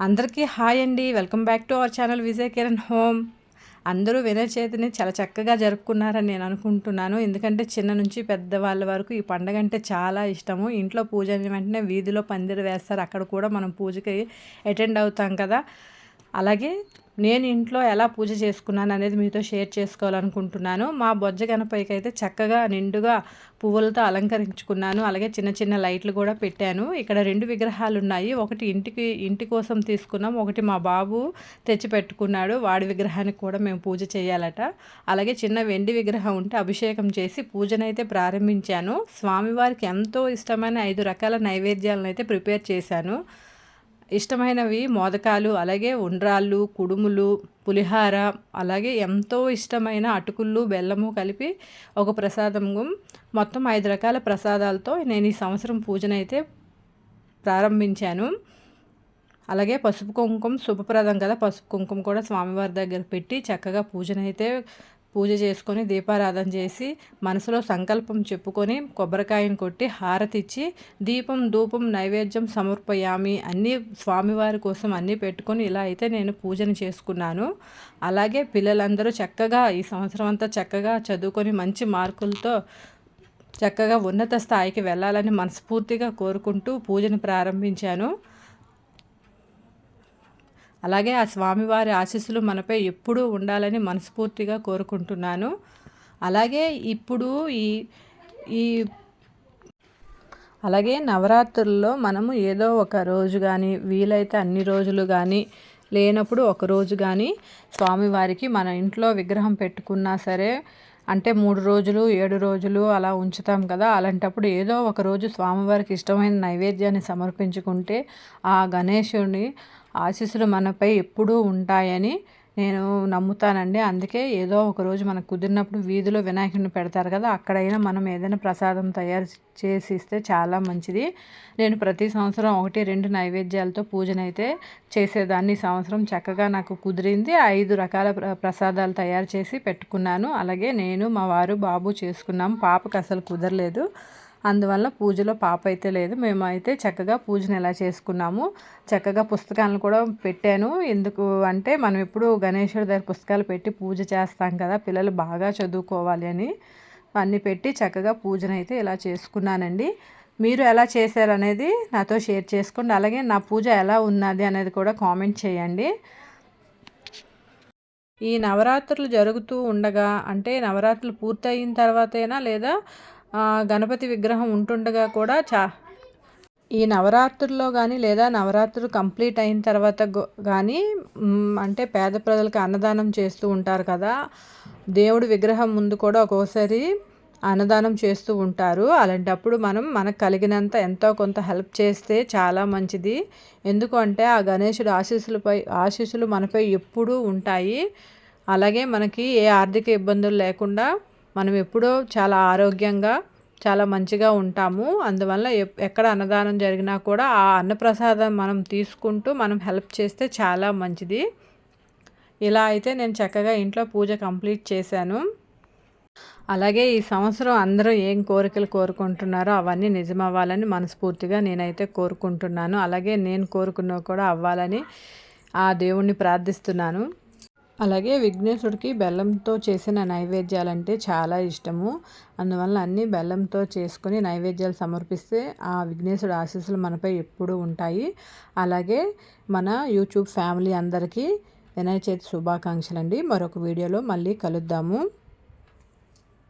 అందరికీ హాయ్ అండి. Welcome back to our channel Vijay Kiran home. అందరూ వినయ చేతిని చాలా చక్కగా జరుపుకున్నారని నేను అనుకుంటున్నాను. ఎందుకంటే చిన్న నుంచి పెద్దవాళ్ళ వరకు ఈ పండగ అంటే చాలా ఇష్టము. ఇంట్లో పూజ వెంటనే వీధిలో పందిరి వేస్తారు. అక్కడ కూడా మనం పూజకి అటెండ్ అవుతాం కదా. అలాగే నేను ఇంట్లో ఎలా పూజ చేసుకున్నాను అనేది మీతో షేర్ చేసుకోవాలనుకుంటున్నాను. మా బొజ్జ గణపతికి అయితే చక్కగా నిండుగా పువ్వులతో అలంకరించుకున్నాను. అలాగే చిన్న చిన్న లైట్లు కూడా పెట్టాను. ఇక్కడ రెండు విగ్రహాలు ఉన్నాయి. ఒకటి ఇంటికి ఇంటి కోసం తీసుకున్నాం. ఒకటి మా బాబు తెచ్చి పెట్టుకున్నాడు వాడి విగ్రహానికి కూడా మేము పూజ చేయాలట. అలాగే చిన్న వెండి విగ్రహం ఉంటే అభిషేకం చేసి పూజనైతే ప్రారంభించాను. స్వామివారికి ఎంతో ఇష్టమైన ఐదు రకాల నైవేద్యాలను అయితే ప్రిపేర్ చేశాను. ఇష్టమైనవి మోదకాలు అలాగే ఉండ్రాళ్ళు కుడుములు పులిహార అలాగే ఎంతో ఇష్టమైన అటుకులు బెల్లము కలిపి ఒక ప్రసాదము. మొత్తం ఐదు రకాల ప్రసాదాలతో నేను ఈ సంవత్సరం పూజనైతే ప్రారంభించాను. అలాగే పసుపు కుంకుమ శుభప్రదం కదా పసుపు కుంకుమ కూడా స్వామివారి దగ్గర పెట్టి చక్కగా పూజనైతే పూజ చేసుకొని దీపారాధన చేసి మనసులో సంకల్పం చెప్పుకొని కొబ్బరికాయను కొట్టి హారతిచ్చి దీపం ధూపం నైవేద్యం సమర్పయామి. అన్నీ స్వామివారి కోసం అన్నీ పెట్టుకొని ఇలా అయితే నేను పూజను చేసుకున్నాను. అలాగే పిల్లలందరూ చక్కగా ఈ సంవత్సరం అంతా చక్కగా చదువుకొని మంచి మార్కులతో చక్కగా ఉన్నత స్థాయికి వెళ్ళాలని మనస్ఫూర్తిగా కోరుకుంటూ పూజను ప్రారంభించాను. అలాగే ఆ స్వామివారి ఆశీస్సులు మనపై ఎప్పుడూ ఉండాలని మనస్ఫూర్తిగా కోరుకుంటున్నాను. అలాగే ఇప్పుడు ఈ ఈ అలాగే నవరాత్రుల్లో మనము ఏదో ఒక రోజు కానీ వీలైతే అన్ని రోజులు కానీ లేనప్పుడు ఒక రోజు కానీ స్వామివారికి మన ఇంట్లో విగ్రహం పెట్టుకున్నా సరే అంటే మూడు రోజులు ఏడు రోజులు అలా ఉంచుతాం కదా. అలాంటప్పుడు ఏదో ఒక రోజు స్వామివారికి ఇష్టమైన నైవేద్యాన్ని సమర్పించుకుంటే ఆ గణేశుని ఆశీస్సులు మనపై ఎప్పుడూ ఉంటాయని నేను నమ్ముతానండి. అందుకే ఏదో ఒక రోజు మనకు కుదిరినప్పుడు వీధిలో వినాయకుడిని పెడతారు కదా అక్కడైనా మనం ఏదైనా ప్రసాదం తయారు చేసి ఇస్తే చాలా మంచిది. నేను ప్రతి సంవత్సరం ఒకటి రెండు నైవేద్యాలతో పూజనైతే చేసేదాన్ని. సంవత్సరం చక్కగా నాకు కుదిరింది. ఐదు రకాల ప్రసాదాలు తయారు చేసి పెట్టుకున్నాను. అలాగే నేను మా వారు బాబు చేసుకున్నాం. పాపకు అసలు కుదరలేదు. అందువల్ల పూజలో పాప అయితే లేదు. మేము అయితే చక్కగా పూజను ఎలా చేసుకున్నాము. చక్కగా పుస్తకాలను కూడా పెట్టాను. ఎందుకు అంటే మనం ఎప్పుడు గణేశుడి దగ్గర పుస్తకాలు పెట్టి పూజ చేస్తాం కదా పిల్లలు బాగా చదువుకోవాలి అని. అన్నీ పెట్టి చక్కగా పూజను అయితే ఇలా చేసుకున్నానండి. మీరు ఎలా చేశారనేది నాతో షేర్ చేసుకోండి. అలాగే నా పూజ ఎలా ఉన్నది అనేది కూడా కామెంట్ చేయండి. ఈ నవరాత్రులు జరుగుతూ ఉండగా అంటే నవరాత్రులు పూర్తయిన తర్వాతైనా లేదా గణపతి విగ్రహం ఉంటుండగా కూడా చా ఈ నవరాత్రుల్లో కానీ లేదా నవరాత్రులు కంప్లీట్ అయిన తర్వాత కానీ అంటే పేద ప్రజలకు అన్నదానం చేస్తూ ఉంటారు కదా దేవుడి విగ్రహం ముందు కూడా ఒక్కోసారి అన్నదానం చేస్తూ ఉంటారు. అలాంటప్పుడు మనం మనకు కలిగినంత ఎంతో కొంత హెల్ప్ చేస్తే చాలా మంచిది. ఎందుకు అంటే ఆ గణేశుడు ఆశీస్సులపై ఆశీస్సులు మనపై ఎప్పుడూ ఉంటాయి. అలాగే మనకి ఏ ఆర్థిక ఇబ్బందులు లేకుండా మనం ఎప్పుడూ చాలా ఆరోగ్యంగా చాలా మంచిగా ఉంటాము. అందువల్ల ఎక్కడ అన్నదానం జరిగినా కూడా ఆ అన్నప్రసాదం మనం తీసుకుంటూ మనం హెల్ప్ చేస్తే చాలా మంచిది. ఇలా అయితే నేను చక్కగా ఇంట్లో పూజ కంప్లీట్ చేశాను. అలాగే ఈ సంవత్సరం అందరూ ఏం కోరికలు కోరుకుంటున్నారో అవన్నీ నిజమవ్వాలని మనస్ఫూర్తిగా నేనైతే కోరుకుంటున్నాను. అలాగే నేను కోరుకున్నవి కూడా అవ్వాలని ఆ దేవుణ్ణి ప్రార్థిస్తున్నాను. అలాగే విఘ్నేశ్వరుడికి బెల్లంతో చేసిన నైవేద్యాలంటే చాలా ఇష్టము. అందువల్ల అన్నీ బెల్లంతో చేసుకుని నైవేద్యాలు సమర్పిస్తే ఆ విఘ్నేశ్వరుడు ఆశీస్సులు మనపై ఎప్పుడూ ఉంటాయి. అలాగే మన యూట్యూబ్ ఫ్యామిలీ అందరికీ వినాయక చవితి శుభాకాంక్షలు అండి మరొక వీడియోలో మళ్ళీ కలుద్దాము.